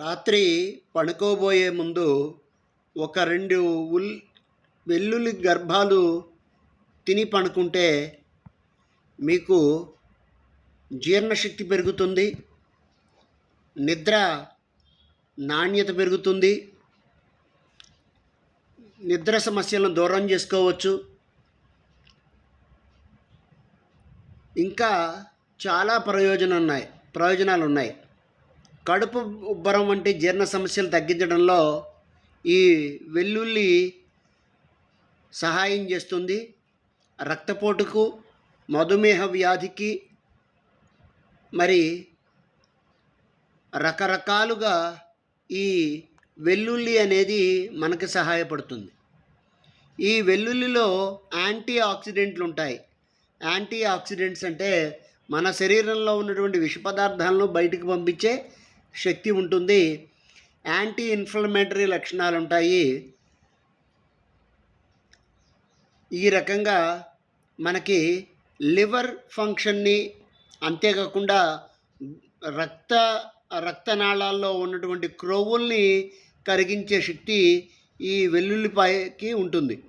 రాత్రి పడుకోబోయే ముందు ఒక రెండు ఉల్ వెల్లుల్లి గర్భాలు తిని పడుకుంటే మీకు జీర్ణశక్తి పెరుగుతుంది నిద్ర నాణ్యత పెరుగుతుంది నిద్ర సమస్యలను దూరం చేసుకోవచ్చు. ఇంకా చాలా ప్రయోజనం ఉన్నాయి ప్రయోజనాలు ఉన్నాయి కడుపు ఉబ్బరం వంటి జీర్ణ సమస్యలు తగ్గించడంలో ఈ వెల్లుల్లి సహాయం చేస్తుంది. రక్తపోటుకు మధుమేహ వ్యాధికి మరి రకరకాలుగా ఈ వెల్లుల్లి అనేది మనకు సహాయపడుతుంది. ఈ వెల్లుల్లిలో యాంటీ ఆక్సిడెంట్లు ఉంటాయి. యాంటీ ఆక్సిడెంట్స్ అంటే మన శరీరంలో ఉన్నటువంటి విష పదార్థాలను బయటకు పంపించే శక్తి ఉంటుంది. యాంటీ ఇన్ఫ్లమేటరీ లక్షణాలు ఉంటాయి ఈ రకంగా మనకి లివర్ ఫంక్షన్ని అంతేకాకుండా రక్త రక్తనాళాల్లో ఉన్నటువంటి క్రోవుల్ని కరిగించే శక్తి ఈ వెల్లుల్లిపాయకి ఉంటుంది.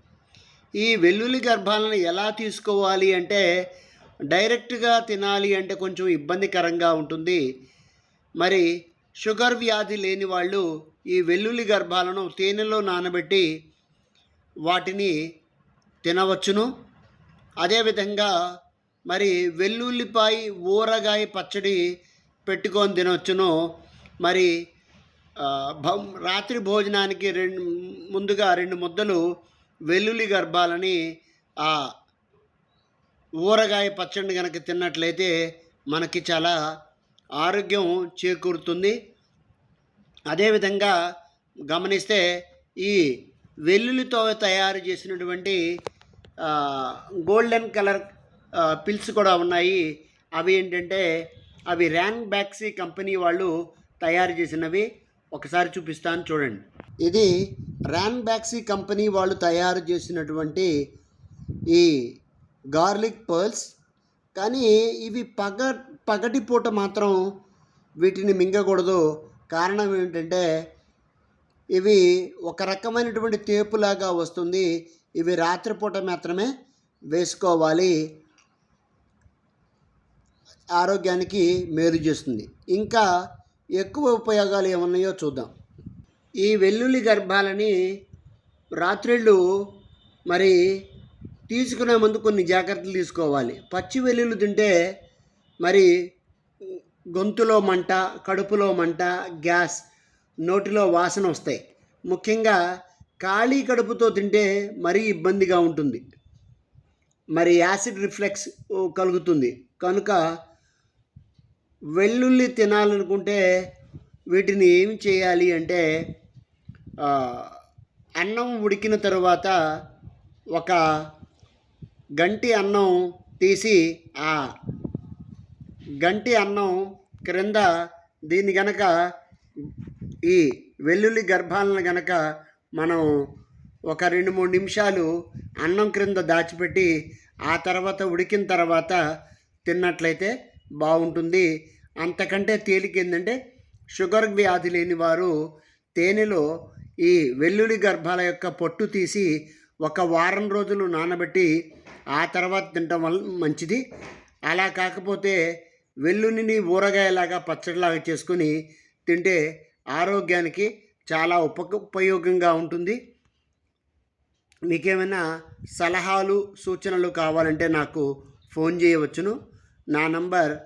ఈ వెల్లుల్లి గర్భాలను ఎలా తీసుకోవాలి అంటే డైరెక్ట్గా తినాలి అంటే కొంచెం ఇబ్బందికరంగా ఉంటుంది. మరి షుగర్ వ్యాధి లేని వాళ్ళు ఈ వెల్లుల్లి గర్భాలను తేనెలో నానబెట్టి వాటిని తినవచ్చును. అదేవిధంగా మరి వెల్లుల్లిపాయ ఊరగాయ పచ్చడి పెట్టుకొని తినవచ్చును. మరి రాత్రి భోజనానికి రెండు ముందుగా రెండు ముద్దలు వెల్లుల్లి గర్భాలని ఆ ఊరగాయ పచ్చడిని కనుక తిన్నట్లయితే మనకి చాలా ఆరోగ్యం చేకూరుతుంది. అదేవిధంగా గమనిస్తే ఈ వెల్లుల్లితో తయారు చేసినటువంటి గోల్డెన్ కలర్ పిల్స్ కూడా ఉన్నాయి. అవి ఏంటంటే అవి ర్యాన్ బ్యాక్సీ కంపెనీ వాళ్ళు తయారు చేసినవి. ఒకసారి చూపిస్తాను చూడండి. ఇది ర్యాన్ బ్యాక్సీ కంపెనీ వాళ్ళు తయారు చేసినటువంటి ఈ గార్లిక్ పర్ల్స్. కానీ ఇవి పగ పగటిపూట మాత్రం వీటిని మింగకూడదు. కారణం ఏంటంటే ఇవి ఒక రకమైనటువంటి తేపులాగా వస్తుంది. ఇవి రాత్రిపూట మాత్రమే వేసుకోవాలి. ఆరోగ్యానికి మేలు చేస్తుంది. ఇంకా ఎక్కువ ఉపయోగాలు ఏమున్నాయో చూద్దాం. ఈ వెల్లుల్లి గర్భాలని రాత్రిళ్ళు మరి తీసుకునే ముందు కొన్ని జాగ్రత్తలు తీసుకోవాలి. పచ్చి వెల్లుల్లి తింటే మరి గొంతులో మంట కడుపులో మంట గ్యాస్ నోటిలో వాసన వస్తాయి. ముఖ్యంగా ఖాళీ కడుపుతో తింటే మరీ ఇబ్బందిగా ఉంటుంది. మరి యాసిడ్ రిఫ్లెక్స్ కలుగుతుంది. కనుక వెల్లుల్లి తినాలనుకుంటే వీటిని ఏం చేయాలి అంటే అన్నం ఉడికిన తర్వాత ఒక గంటి అన్నం తీసి ఆ గంటి అన్నం క్రింద దీన్ని గనక ఈ వెల్లుల్లి గర్భాలను గనక మనం ఒక రెండు మూడు నిమిషాలు అన్నం క్రింద దాచిపెట్టి ఆ తర్వాత ఉడికిన తర్వాత తిన్నట్లయితే బాగుంటుంది. అంతకంటే తేలిక ఏంటంటే షుగర్ వ్యాధి లేని వారు తేనెలో ఈ వెల్లుల్లి గర్భాల యొక్క పొట్టు తీసి ఒక వారం రోజులు నానబెట్టి ఆ తర్వాత తినటం వల్ల మంచిది. అలా కాకపోతే వెల్లుల్లిని ఊరగాయలాగా పచ్చడిలాగా చేసుకుని తింటే ఆరోగ్యానికి చాలా ఉప ఉపయోగంగా ఉంటుంది. మీకేమైనా సలహాలు సూచనలు కావాలంటే నాకు ఫోన్ చేయవచ్చును. నా number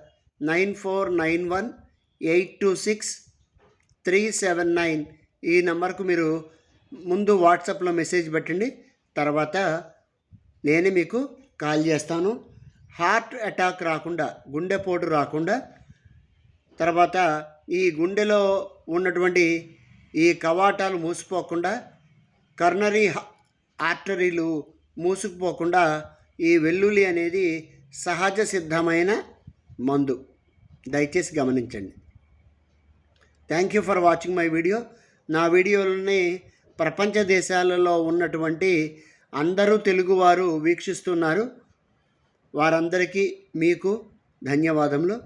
nine four nine one eight two six three seven nine. ఈ నెంబర్కు మీరు ముందు వాట్సాప్లో మెసేజ్ పెట్టండి. తర్వాత నేనే మీకు కాల్ చేస్తాను. హార్ట్ అటాక్ రాకుండా గుండెపోటు రాకుండా తర్వాత ఈ గుండెలో ఉన్నటువంటి ఈ కవాటాలు మూసిపోకుండా కర్నరీ ఆర్టరీలు మూసుకుపోకుండా ఈ వెల్లుల్లి అనేది సహజ సిద్ధమైన మందు. దయచేసి గమనించండి. Thank you for watching my video నా వీడియోలని ప్రపంచ దేశాలలో ఉన్నటువంటి అందరూ తెలుగువారు వీక్షిస్తున్నారు. వారందరికీ మీకు ధన్యవాదములు.